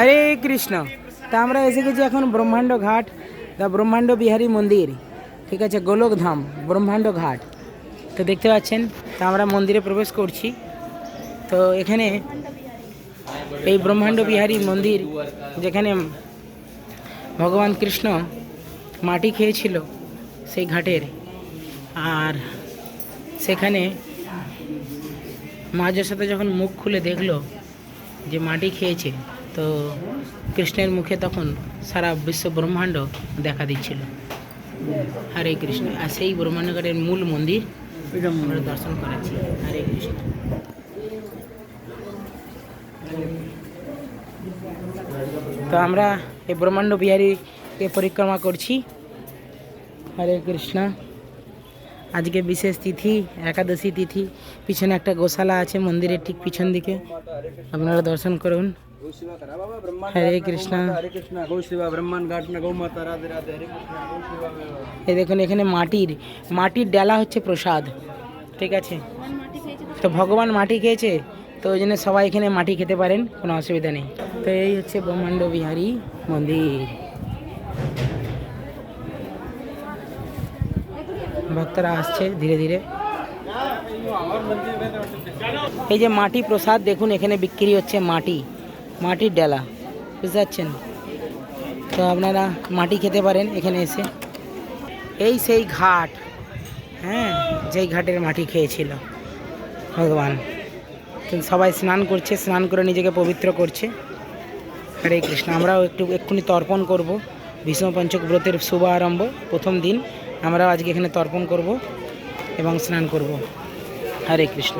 হরে কৃষ্ণ। তা আমরা এসে গেছি এখন ব্রহ্মাণ্ড ঘাট, দা ব্রহ্মাণ্ড বিহারী মন্দির। ঠিক আছে, গোলকধাম, ব্রহ্মাণ্ড ঘাট। তো দেখতে পাচ্ছেন, তা আমরা মন্দিরে প্রবেশ করছি। তো এখানে এই ব্রহ্মাণ্ড বিহারী মন্দির, যেখানে ভগবান কৃষ্ণ মাটি খেয়েছিল সেই ঘাটের। আর সেখানে মা যশোদা যখন মুখ খুলে দেখল যে মাটি খেয়েছে তো কৃষ্ণের মুখে তখন সারা বিশ্ব ব্রহ্মাণ্ড দেখা দিচ্ছিল। হরে কৃষ্ণ। আর সেই ব্রহ্মাণ্ডঘাটের মূল মন্দির আমরা দর্শন করাচ্ছি হরে কৃষ্ণ। তো আমরা এই ব্রহ্মাণ্ড বিহারীকে পরিক্রমা করছি। হরে কৃষ্ণ। আজকে বিশেষ তিথি, একাদশী তিথি, পিছনে একটা গোশালা আছে মন্দিরের ঠিক পিছন দিকে। আপনারা দর্শন করুন। হরে কৃষ্ণ কৃষ্ণ কৃষ্ণ এই দেখুন এখানে মাটির মাটির ডালা হচ্ছে প্রসাদ। ঠিক আছে? তো ভগবান মাটি খেয়েছে তো ওই জন্য সবাই এখানে মাটি খেতে পারেন কোনো অসুবিধা নেই। তো এই হচ্ছে ব্রহ্মাণ্ড বিহারী মন্দির। ভক্তরা আসছে ধীরে ধীরে। এই যে মাটি প্রসাদ দেখুন এখানে বিক্রি হচ্ছে মাটি। মাটির ডালা, বুঝতে পারছেন? তো আপনারা মাটি খেতে পারেন এখানে এসে। এই সেই ঘাট হ্যাঁ যেই ঘাটের মাটি খেয়েছিল ভগবান। সবাই স্নান করছে, স্নান করে নিজেকে পবিত্র করছে। হরে কৃষ্ণ, আমরাও একটু, এক্ষুনি তর্পণ করব। ভীষ্ম পঞ্চক ব্রতের শুভ আরম্ভ, প্রথম দিন। আমরাও আজকে এখানে তর্পণ করব এবং স্নান করব। হরে কৃষ্ণ।